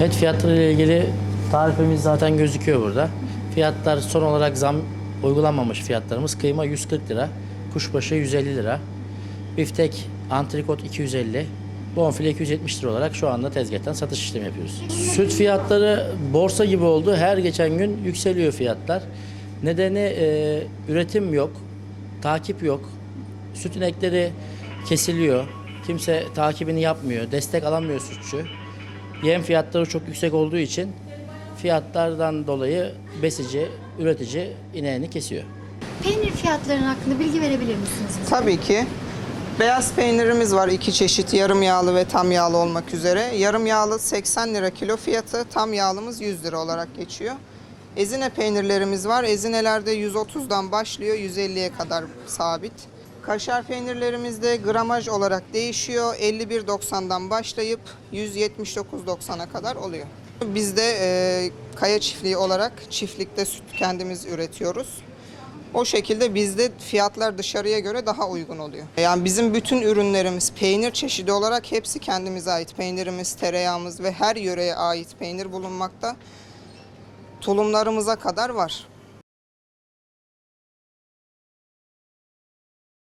Et fiyatları ile ilgili tarifimiz zaten gözüküyor burada. Fiyatlar son olarak zam uygulanmamış fiyatlarımız. Kıyma 140 lira, kuşbaşı 150 lira, biftek antrikot 250, bonfile 270 lira olarak şu anda tezgahtan satış işlemi yapıyoruz. Süt fiyatları borsa gibi oldu. Her geçen gün yükseliyor fiyatlar. Nedeni e, üretim yok, takip yok. Süt inekleri kesiliyor. Kimse takibini yapmıyor. Destek alamıyor sütçü. Yem fiyatları çok yüksek olduğu için fiyatlardan dolayı besici, üretici ineğini kesiyor. Peynir fiyatlarının hakkında bilgi verebilir misiniz? bize? Tabii ki. Beyaz peynirimiz var iki çeşit yarım yağlı ve tam yağlı olmak üzere. Yarım yağlı 80 lira kilo fiyatı, tam yağlımız 100 lira olarak geçiyor. Ezine peynirlerimiz var. Ezinelerde 130'dan başlıyor 150'ye kadar sabit. Kaşar peynirlerimiz de gramaj olarak değişiyor. 51.90'dan başlayıp 179.90'a kadar oluyor. Biz de e, kaya çiftliği olarak çiftlikte süt kendimiz üretiyoruz. O şekilde bizde fiyatlar dışarıya göre daha uygun oluyor. Yani bizim bütün ürünlerimiz peynir çeşidi olarak hepsi kendimize ait. Peynirimiz, tereyağımız ve her yöreye ait peynir bulunmakta. Tulumlarımıza kadar var.